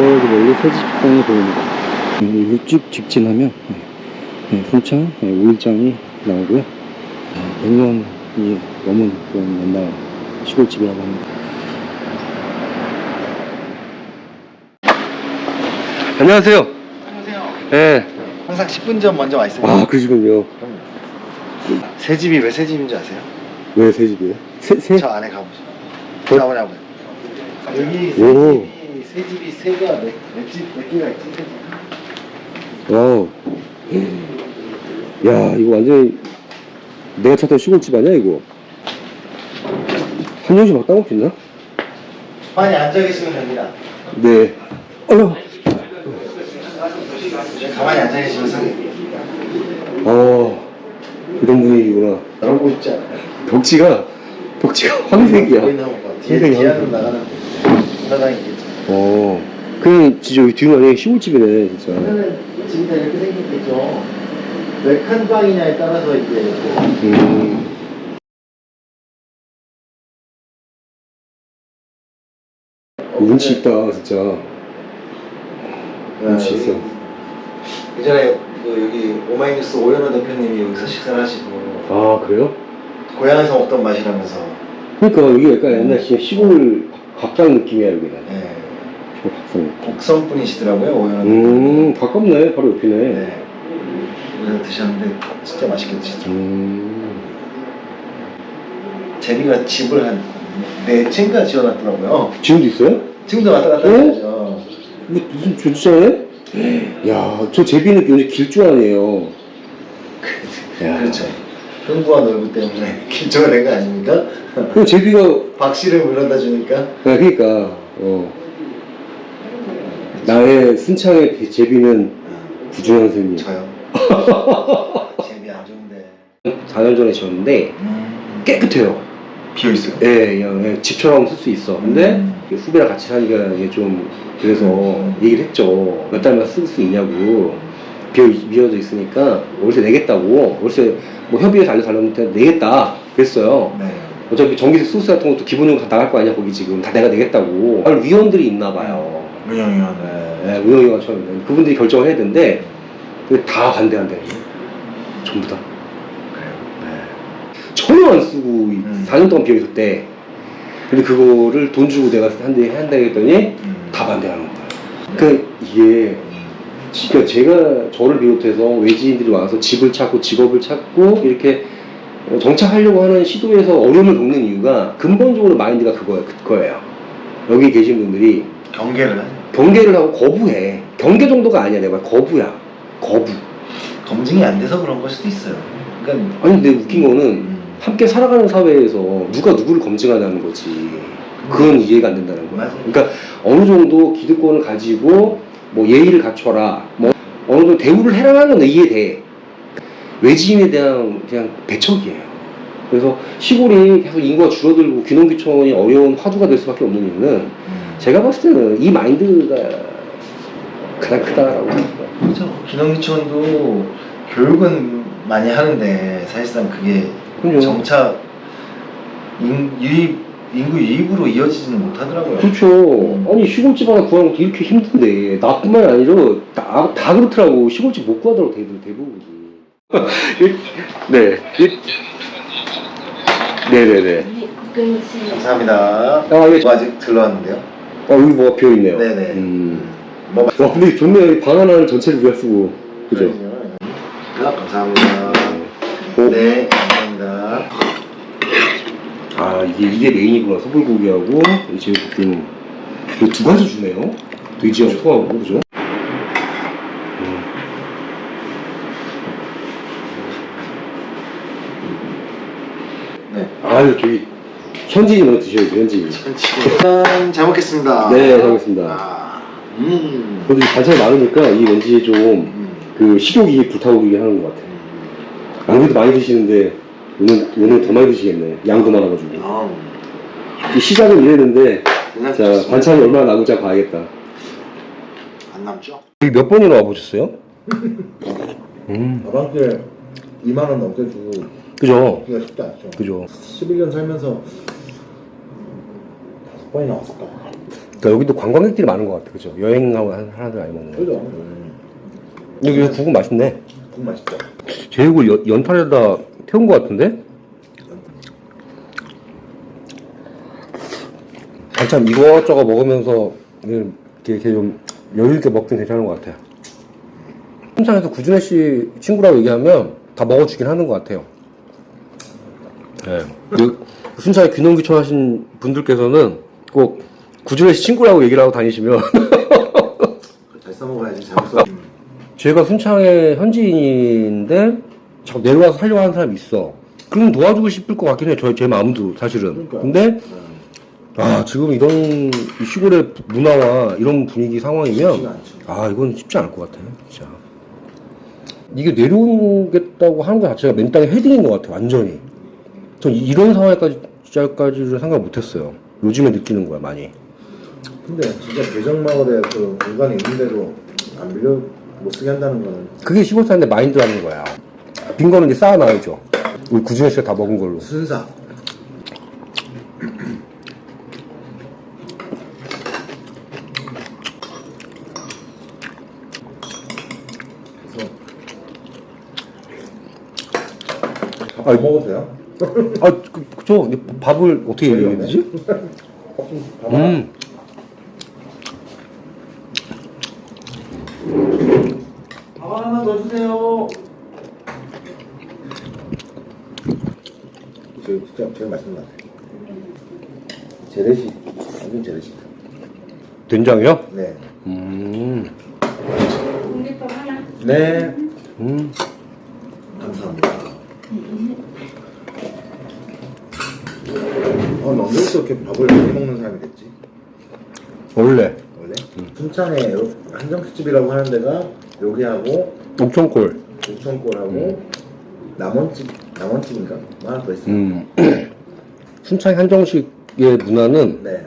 저기 멀리 새집당이 보입니다. 음, 이쭉 직진하면 네, 네, 순창 네, 5일장이 나오고요. 네, 100년이 넘은 그런 옛날 시골집이라고 합니다. 안녕하세요. 안녕하세요. 네. 항상 10분 전 먼저 와 있습니다. 아, 그러시군요. 새 집이 왜 새 집인 줄 아세요? 왜 새 집이에요? 새, 새? 저 안에 가보죠. 어? 나오냐고요. 여기 새 오. 집이 새 집이 새가 몇, 몇, 집, 몇 개가 있지? 와우. 야, 이거 완전히 내가 찾던 시골집 아니야, 이거? 한 명씩 막 따먹겠나? 많이 앉아 계시면 됩니다. 네. 어휴. 가만히 앉아 계시면 상해. 어, 이런 분위기구나. 나오고 싶지 않아요? 벽지가, 벽지가 황색이야. 보이나 봐. 뒤에 황색이 뒤에는 황색. 나가는 나가겠죠. 어. 그냥 진짜 여기 뒤는 완전히 시골집이네, 진짜. 그러면 집이 다 이렇게 생겼겠죠. 몇칸 방이냐에 따라서 이제 이렇게 음. 운치 있다, 진짜. 운치 있어. 예전에 그 여기 오마이뉴스 오연호 대표님이 여기서 식사를 하시고 아, 그래요? 고향에서 먹던 맛이라면서 그러니까 여기 약간 옛날 진짜 시골 밥상 느낌이야, 여기는. 네. 느낌. 곡성 분이시더라고요 오연호 음, 가깝네. 바로 옆이네. 네. 그래서 드셨는데 진짜 맛있게 드시죠. 음. 제비가 집을 한네 채인가 지어놨더라고요. 지금도 있어요? 지금도 왔다 갔다 어? 하죠. 뭐, 무슨 조주장에? 야, 저 제비는 굉장히 길줄 아네요. 야. 그렇죠. 흥부와 놀부 때문에 길조가 된거 아닙니까? 그 제비가, 박씨를 물어다 주니까 아, 그러니까, 어. 나의 순창의 비- 제비는 구준환 선생님. 저요. 제비 안 좋은데. 4년 전에 지었는데 깨끗해요. 비어 있어요. 예, 그냥 예, 집처럼 쓸 수 있어. 근데 음. 후배랑 같이 사니까 이게 좀 그래서 얘기를 했죠. 몇 달만 쓸 수 있냐고 비어 비어져 있으니까 월세 내겠다고 월세 뭐 협의해서 알려달라는데 내겠다 그랬어요. 네. 어차피 전기세 수수 같은 것도 기본적으로 다 나갈 거 아니야 거기 지금 다 내가 내겠다고. 아, 위원들이 있나 봐요. 문영이요. 예, 예, 운영위원 처음 그분들이 결정을 해야 되는데 근데 다 반대한대. 전부 다. 그래요. 전혀 안 쓰고 음. 4년 동안 비어 있었대. 근데 그거를 돈 주고 내가 한대 한다 했더니 음. 다 반대하는 거야. 그러니까 이게 그러니까 제가 저를 비롯해서 외지인들이 와서 집을 찾고 직업을 찾고 이렇게 어, 정착하려고 하는 시도에서 어려움을 겪는 이유가 근본적으로 마인드가 그거예요. 그거예요. 여기 계신 분들이 경계를 하죠. 경계를 하고 거부해. 경계 정도가 아니야. 내가 거부야. 거부. 검증이 안 돼서 그런 걸 수도 있어요. 그러니까 아니 근데 웃긴 거는 음. 함께 살아가는 사회에서 누가 누구를 검증하냐는 거지. 그건 이해가 안 된다는 거야. 맞아요. 그러니까 어느 정도 기득권을 가지고 뭐 예의를 갖춰라. 뭐 어느 정도 대우를 해라는 건 이해돼. 외지인에 대한 그냥 배척이에요. 그래서 시골이 계속 인구가 줄어들고 귀농귀촌이 어려운 화두가 될 수밖에 없는 이유는 음. 제가 봤을 때는 이 마인드가 가장 크다라고 생각해요. 그렇죠. 기농기촌도 교육은 많이 하는데 사실상 그게 그럼요. 정착 인, 유입 인구 유입으로 이어지지는 못하더라고요. 그렇죠. 아니 시골집 하나 구하는 것도 이렇게 힘든데 나뿐만 아니라 다, 다 그렇더라고. 시골집 못 구하더라고 대부분 대부분이. 네. 네네네. 감사합니다. 아, 예. 저 아직 들러왔는데요. 아 여기 뭐가 비어 있네요. 네네. 음. 뭐와 근데 좋네요. 방 하나를 전체를 우리가 쓰고. 그죠? 아, 감사합니다. 오. 네, 감사합니다. 아 이게 이게 메인이구나. 소불고기하고 이 제육볶음. 이거 두 가지 주네요. 돼지하고 소하고 그죠? 음. 네. 아유 저기 현지인 먼저 드셔야죠 현지인. 일단 잘 먹겠습니다. 네, 잘 먹겠습니다. 아, 음. 이 반찬이 많으니까 이 왠지 좀 음. 그 식욕이 불타오르게 하는 것 같아요. 안 그래도 많이 드시는데 오늘 오늘 더 많이 드시겠네. 양도 많아가지고. 아, 이 시작은 이랬는데 자 좋습니다. 반찬이 얼마나 한번 봐야겠다. 안 남죠? 여기 몇 번이나 와보셨어요? 음 주에 2만 원 넘게 주고 그죠 기가 쉽지 않죠. 그죠. 11년 살면서 번이 나 왔을까? 그러니까 여기도 관광객들이 많은 것 같아, 그죠? 여행하고 하는 사람들 많이 먹는 거. 그죠? 음. 여기 국은 맛있네. 국 맛있죠? 제육을 연- 연탄에다 태운 것 같은데? 한참 이것저것 먹으면서 이렇게, 이렇게 좀 여유있게 먹긴 괜찮은 것 같아요. 순창에서 구준혜 씨 친구라고 얘기하면 다 먹어주긴 하는 것 같아요. 네. 그 순창에 귀농귀촌 하신 분들께서는 꼭 구준혜 씨 친구라고 얘기를 하고 다니시면 잘 써먹어야지 잘 써. 음. 제가 순창의 현지인인데 자꾸 내려와서 살려고 하는 사람이 있어. 그럼 도와주고 싶을 것 같긴 해. 저, 제 마음도 사실은. 그러니까요. 근데 음. 아 지금 이런 이 시골의 문화와 이런 분위기 상황이면 않죠. 아 이건 쉽지 않을 것 같아. 진짜. 이게 내려오겠다고 하는 것 자체가 맨 땅에 헤딩인 것 같아. 완전히. 전 이- 이런 상황까지 까지를 생각 못했어요. 요즘에 느끼는 거야 많이. 근데 진짜 대정마을에 그 공간이 있는데도 안 빌려 못 쓰게 한다는 거는 그게 시골 사람들 마인드라는 거야. 빈 거는 이제 쌓아놔야죠. 우리 구준혜 씨가 다 먹은 걸로. 순사. 그래서 밥 아이, 먹어도 돼요? 아, 그? 근데 밥을 어떻게 얘기해야 되지? 밥 음. 밥 하나만 더 주세요. 저 진짜 제일 맛있는 것 같아요. 재래식, 완전 재래식. 된장이요? 네. 음. 공깃밥 하나. 네. 음. 감사합니다. 어, 너 언제부터 이렇게 밥을 많이 먹는 사람이 됐지? 원래. 원래? 순창에 한정식집이라고 하는 데가 여기하고 옥천골. 옥천골하고 남원집, 남원집인가? 뭐 하나 더 있어요. 음. 순창 한정식의 문화는 네.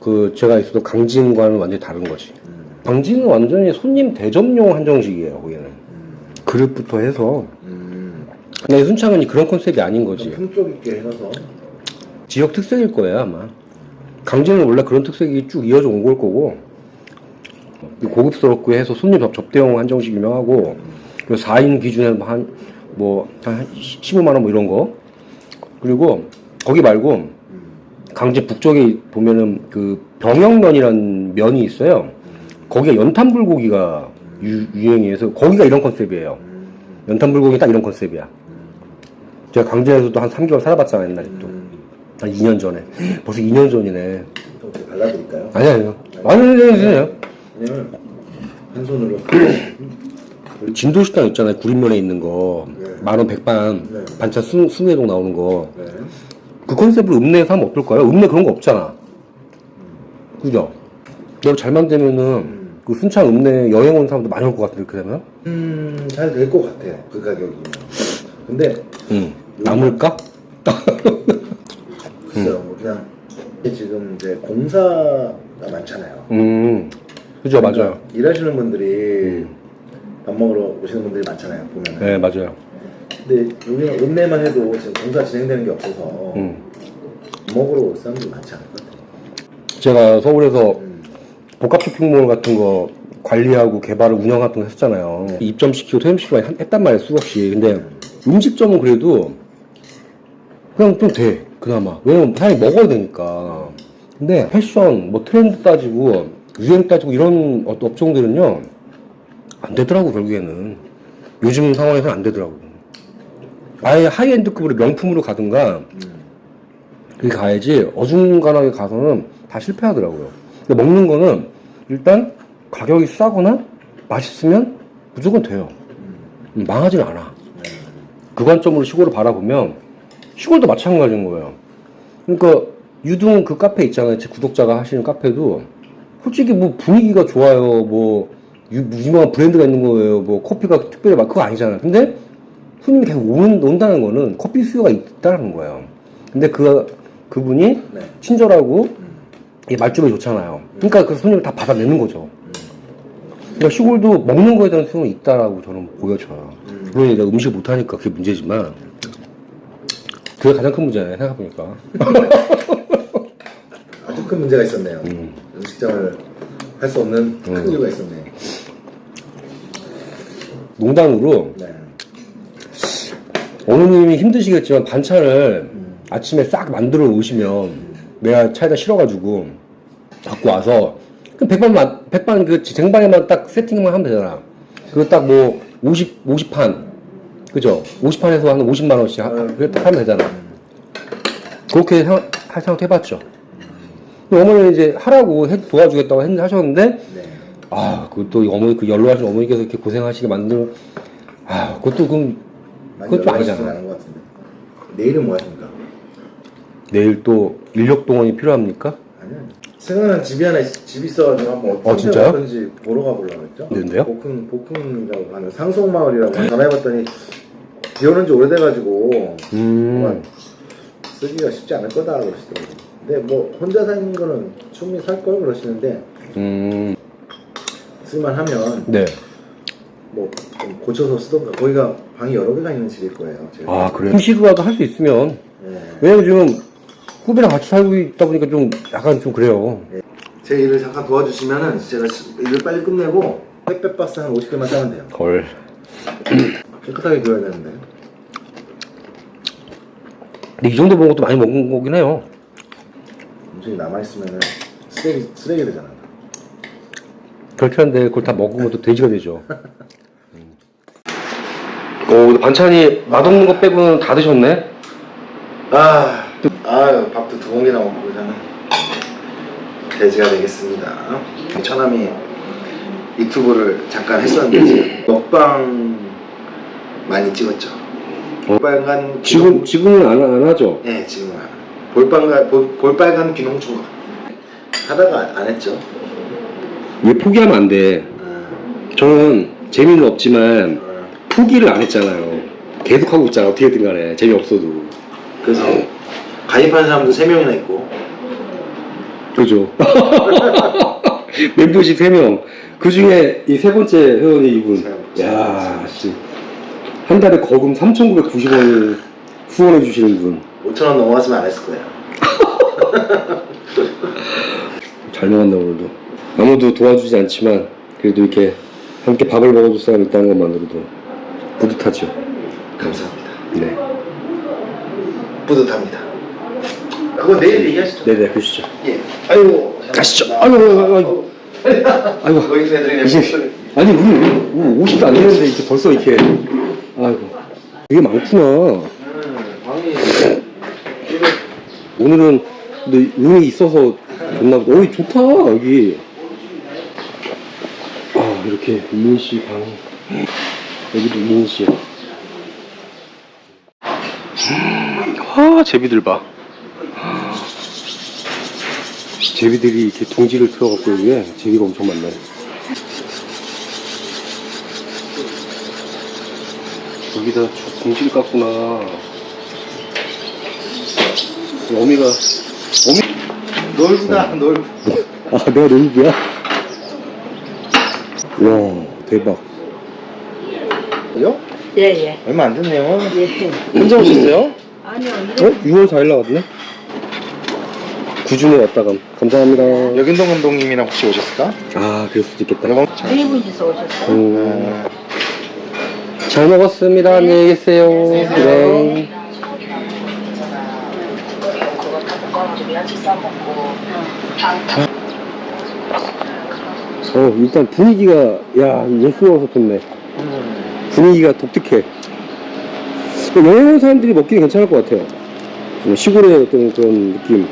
그 제가 있어도 강진과는 완전히 다른 거지. 음, 강진은 완전히 손님 대접용 한정식이에요, 거기는. 음, 그릇부터 해서. 음. 근데 순창은 그런 컨셉이 아닌 거지. 품격 있게 해서 지역 특색일 거예요, 아마. 강진은 원래 그런 특색이 쭉 이어져 온 걸 거고. 고급스럽고 해서 손님 접, 접대용 한정식 유명하고, 그리고 4인 기준에 한, 뭐, 한 15만 원 뭐 이런 거. 그리고, 거기 말고, 음, 강진 북쪽에 보면은 그 병영면이라는 면이 있어요. 거기가 연탄 불고기가 유, 유행해서 거기가 이런 컨셉이에요. 음, 연탄 불고기 딱 이런 컨셉이야. 제가 강진에서도 한 3개월 살아봤잖아요, 옛날에 또. 음. 한 2년 전에. 벌써 2년 전이네. 좀 이렇게 발라드릴까요? 아니, 아니요. 아니, 아니, 아니, 아니. 왜냐면 한 손으로 진도식당 있잖아요. 구린면에 있는 거. 네. 만원 백반. 네. 반찬 수, 수내동 나오는 거. 네. 그 컨셉으로 읍내에서 하면 어떨까요? 읍내 그런 거 없잖아. 그죠? 내가 잘 만들면은 음. 그 순창 읍내 여행 온 사람도 많이 올 것 같은데, 이렇게 되면? 음, 잘 될 것 같아요. 그 가격이면. 근데 응. 남을까? 글쎄요, 뭐 그냥 지금 이제 공사가 많잖아요. 음. 그죠, 맞아요. 일하시는 분들이 음. 밥 먹으러 오시는 분들이 많잖아요. 보면. 네, 맞아요. 근데 여기는 읍내만 해도 지금 공사 진행되는 게 없어서 음. 밥 먹으러 올 사람들이 많지 않을 것 같아요. 제가 서울에서 음. 복합 쇼핑몰 같은 거 관리하고 개발을 운영 같은 거 했잖아요. 입점시키고 퇴점시키고 많이 했단 말이에요, 수없이. 근데 음식점은 그래도 그냥 좀 돼, 그나마. 왜냐면 사람이 먹어야 되니까. 근데 패션, 뭐 트렌드 따지고, 유행 따지고 이런 어- 업종들은요, 안 되더라고, 결국에는. 요즘 상황에서는 안 되더라고. 아예 하이엔드급으로 명품으로 가든가, 음. 그렇게 가야지 어중간하게 가서는 다 실패하더라고요. 근데 먹는 거는 일단 가격이 싸거나 맛있으면 무조건 돼요. 음, 망하진 않아. 네. 그 관점으로 시골을 바라보면 시골도 마찬가지인 거예요. 그러니까 유둥 그 카페 있잖아요. 제 구독자가 하시는 카페도 솔직히 뭐 분위기가 좋아요. 뭐 유, 유명한 브랜드가 있는 거예요. 뭐 커피가 특별히 막 그거 아니잖아요. 근데 손님이 계속 오는, 온다는 거는 커피 수요가 있다는 거예요. 근데 그 그분이 네. 친절하고 음. 이 말주변이 좋잖아요. 그러니까 그 손님을 다 받아내는 거죠. 음. 그러니까 시골도 먹는 거에 대한 수요는 있다라고 저는 보여져요. 음. 물론 내가 음식 못하니까 그게 문제지만 그게 가장 큰 문제네 생각해보니까. 아주 큰 문제가 있었네요. 음. 음식점을 할 수 없는 큰 음. 이유가 있었네. 농담으로 네. 어머님이 힘드시겠지만 반찬을 음. 아침에 싹 만들어 오시면 내가 차에다 실어가지고 갖고 와서 그 백반만 백반 그 쟁반에만 딱 세팅만 하면 되잖아. 그거 딱 뭐 50, 50판 그죠? 50판에서 한 50만 원씩 하. 그렇게 하면 되잖아. 그렇게 생- 할 생각도 해봤죠. 어머니는 이제 하라고 해, 도와주겠다고 했, 하셨는데 네. 아 그것도 이 어머니 그 연로하신 어머니께서 이렇게 고생하시게 만든 아 그것도 그럼 많이 그건 좀 연락하시진 아니잖아. 않은 것 같은데. 내일은 뭐 하십니까? 내일 또 인력 동원이 필요합니까? 아니요. 생각난 집이 하나 있, 집 있어가지고 한번 어, 어떤 진짜요? 데가 어떤지 보러 가보려고 했죠. 네네요? 복흥 복흥이라고 하는 상속마을이라고 전화해봤더니 비 오는 지 오래돼가지고 음. 쓰기가 쉽지 않을 거다 그러시더라고요. 근데 뭐 혼자 사는 거는 충분히 살 걸 그러시는데 음. 쓸만하면 네. 뭐 좀 고쳐서 쓰던가 거기가 방이 여러 개가 있는 집일 거예요. 제가. 아 그래. 임시로라도 할 수 있으면 네. 왜냐면 지금 후배랑 같이 살고 있다 보니까 좀 약간 좀 그래요. 제 일을 잠깐 도와주시면은 제가 시- 일을 빨리 끝내고 택배 박스 한 50개만 싸면 돼요. 걸. 깨끗하게 둬야 되는데. 근데 이 정도 먹은 것도 많이 먹은 거긴 해요. 음식이 남아있으면은 쓰레기, 쓰레기 되잖아. 그렇게 하는데 그걸 다 먹으면 또 돼지가 되죠. 음. 오, 근데 반찬이 맛없는 것 빼고는 다 드셨네? 아, 아 밥도 두 공기나 먹고 저는 돼지가 되겠습니다. 처남이 유튜브를 잠깐 했었는데 먹방 많이 찍었죠. 볼빨간 지금, 지금은 안, 안 하죠? 네 지금은 안. 볼빨간 볼, 볼빨간 귀농충각 하다가 안 했죠. 왜 포기하면 안 돼. 음, 저는 재미는 없지만 음, 포기를 안 했잖아요. 계속 하고 있잖아. 어떻게든 간에. 재미 없어도. 그래서 가입한 사람도 3 명이나 있고 그죠. 멤버십 3 명. 그 중에 이 세 번째 회원이 이분. 세 야, 씨. 한 달에 거금 3,990원을 후원해 주시는 분. 5천 원 넘어갔으면 안 했을 거예요. 잘 먹었나 오늘도. 아무도 도와주지 않지만 그래도 이렇게 함께 밥을 먹어줄 사람이 있다는 것만으로도 뿌듯하죠. 감사합니다. 네. 뿌듯합니다. 그거 내일 얘기하시죠. 네네, 보시죠. 예. 아이고. 가시죠. 아이고, 아이고, 아이고. 아이고. 이제, 아니, 우리, 우리 50도 안 되는데 이제 벌써 이렇게. 아이고. 이게 많구나. 오늘은 근데 운이 있어서 좋나 보다. 어이, 좋다, 여기. 아, 이렇게 이민 씨 방. 여기도 이민 씨야. 아, 제비들 봐. 제비들이 이렇게 둥지를 틀어갖고 여기에 제비가 엄청 많네. 여기다 주- 둥지를 깠구나. 어미가, 어미, 넓다 넓. 아, 내가 놀부야? 와, 대박. 요? 예, 예. 얼마 안 됐네요. 예. 혼자 오셨어요? 아니요, 어? 6월 4일 나왔네? 구준에 왔다가. 감사합니다. 여긴동 감독님이랑 혹시 오셨을까? 아, 그럴 수도 있겠다. 여건 네 분이서 오셨어요? 음, 어, 잘 먹었습니다. 안녕히 계세요. 네. 싸먹고 어, 일단 분위기가, 야, 예스러워서 좋네. 분위기가 독특해. 여행 온 사람들이 먹기는 괜찮을 것 같아요. 좀 시골의 어떤 그런 느낌.